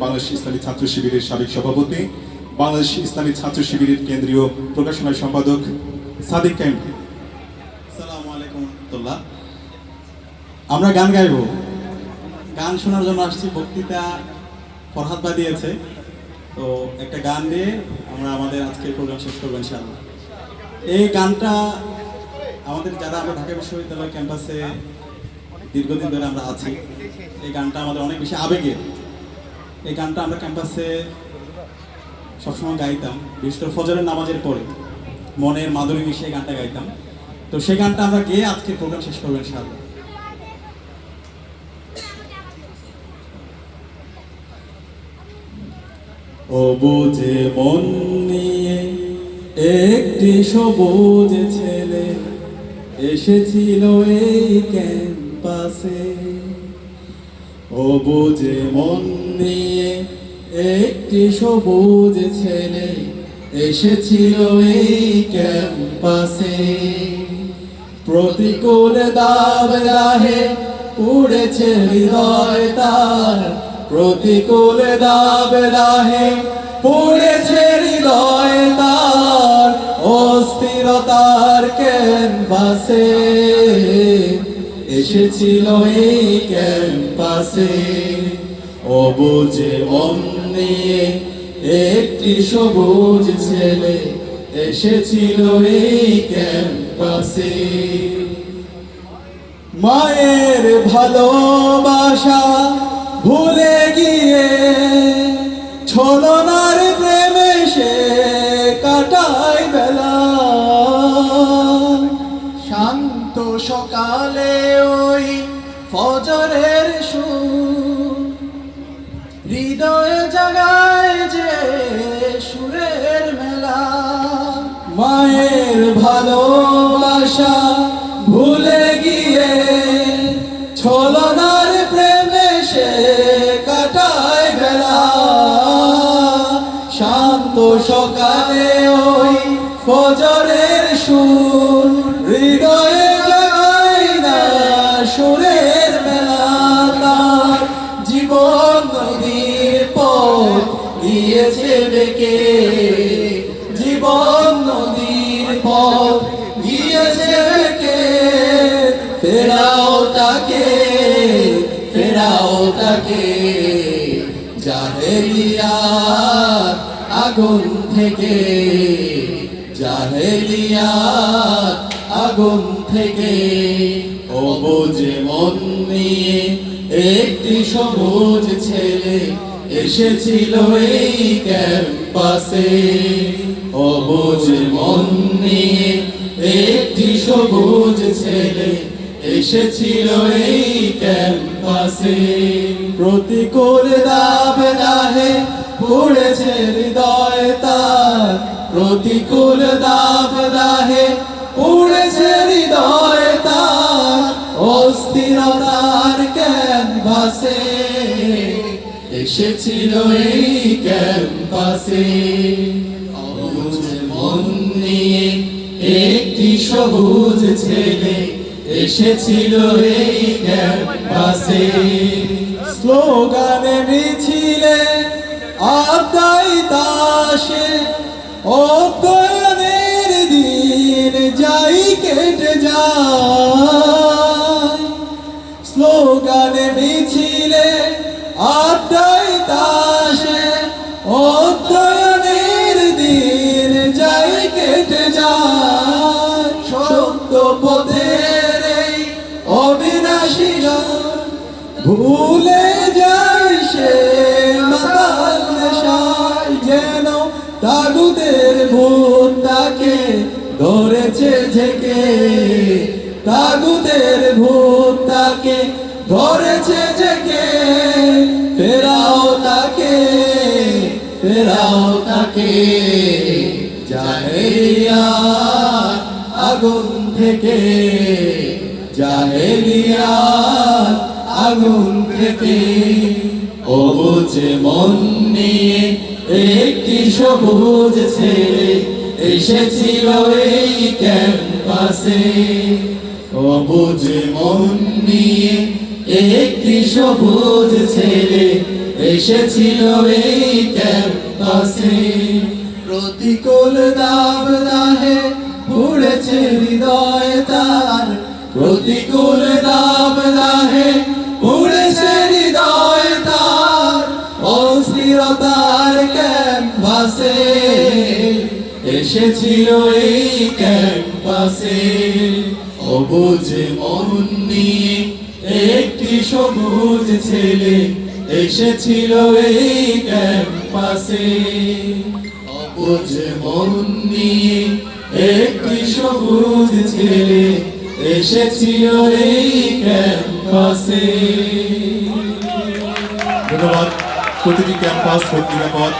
বাংলাদেশ ইসলামী ছাত্র শিবিরের সাবেক সভাপতি, বাংলাদেশ ইসলামী ছাত্র শিবিরের কেন্দ্রীয় প্রকাশনা সম্পাদক সাদিক কাইম আলাইকুম আমরা গান গাইব। গান শোনার জন্য আসছি, বক্তৃতা ফরহাদ বা দিয়েছে। তো একটা গান দিয়ে আমরা আমাদের আজকের প্রোগ্রাম শেষ করব ইনশাআল্লাহ। এই গানটা আমাদের যারা আমরা ঢাকা বিশ্ববিদ্যালয় ক্যাম্পাসে দীর্ঘদিন ধরে আমরা আছি, এই গানটা আমাদের অনেক বেশি আবেগের। এই গানটা আমরা ক্যাম্পাসে সবসময় গাইতাম, বিশেষ করে ফজরের নামাজের পরে। মনের মাধুরী মিশিয়ে গানটা গাইতাম। তো সেই গানটা আমরা গিয়ে আজকে প্রোগ্রাম শেষ করব ইনশাআল্লাহ। ও বুঝে মন নিয়ে একটি সবুজ ছেলে এসেছিল এই ক্যাম্পাসে। বুঝে মন নিয়ে একটি সবুজ ছেলে এসেছিল এই ক্যাম্পাসে। প্রতিকূল দাব রাহে উড়েছে হৃদয় তার। প্রতিকূল দাব রাহে পড়েছে হৃদয় তার। অস্থিরতার ক্যানভাসে এসেছিল এই ক্যাম্পাসে। অবুঝে মন নিয়ে একটি সবুজ ছেলে এসেছিল এই ক্যাম্পাসে। মায়ের ভালোবাসা ভুলে গিয়ে ছলনার প্রেমে সে কাটায় বেলা। সকালে ওই ফজরের সুর। হৃদয়ে জাগায় যে সুরের মেলা। মায়ের ভালোবাসা ভুলে গিয়ে ছলনার প্রেমে সে কাটায় বেলা। শান্ত সকালে ওই ফজরের তাকে জাহেলিয়ার আগুন থেকে জাহেলিয়ার আগুন থেকে। অবুঝে মন নিয়ে একটি সবুজ ছেলে এসেছিল এই ক্যাম্পাসে। অবুঝে মন নিয়ে একটি সবুজ ছেলে এসেছিল এই ক্যাম্পাসে। প্রতিকূল দাব দাহে পড়েছে হৃদয় তার। প্রতিকূল দাব দাহে পড়েছে হৃদয় তার। অস্থিরতার ক্যানভাসে এসেছিল এই ক্যাম্পাসে। মন নিয়ে একটি সবুজ ছেলে এসেছিল এই ক্যাম্পাসে। স্লোগানে মিছিলে আদাই দাসে অজ্ঞানের দিন যাই কেটে যায়। ভুলে যায় সে মাতাল নেশায় যেন তাগুদের ভূত তাকে ধরেছে ঝেকে। তাগুদের ভূত তাকে ধরেছে ঝেকে। ফেরাও তাকে ফেরাও তাকে। জাহেলিয়া আগুন থেকে, জাহেলিয়া আগুন থেকে অবুঝে মন নিয়ে একটি সবুজ ছেলে এসেছিল এই ক্যাম্পাসে। অবুঝে মন নিয়ে একটি সবুজ ছেলে এসেছিল এই ক্যাম্পাসে। প্রতিকূল দাব দাহে পুড়েছে হৃদয় তার, প্রতিকূল দাব এসেছিল এই ক্যাম্পাসে অবুঝ মন নিয়ে একটি সবুজ ছেলে এসেছিল এই ক্যাম্পাসে। অবুঝ মন নিয়ে একটি সবুজ ছেলে এসেছিল এই ক্যাম্পাসে। ধন্যবাদ। প্রতিটি ক্যাম্পাস নিরাপদ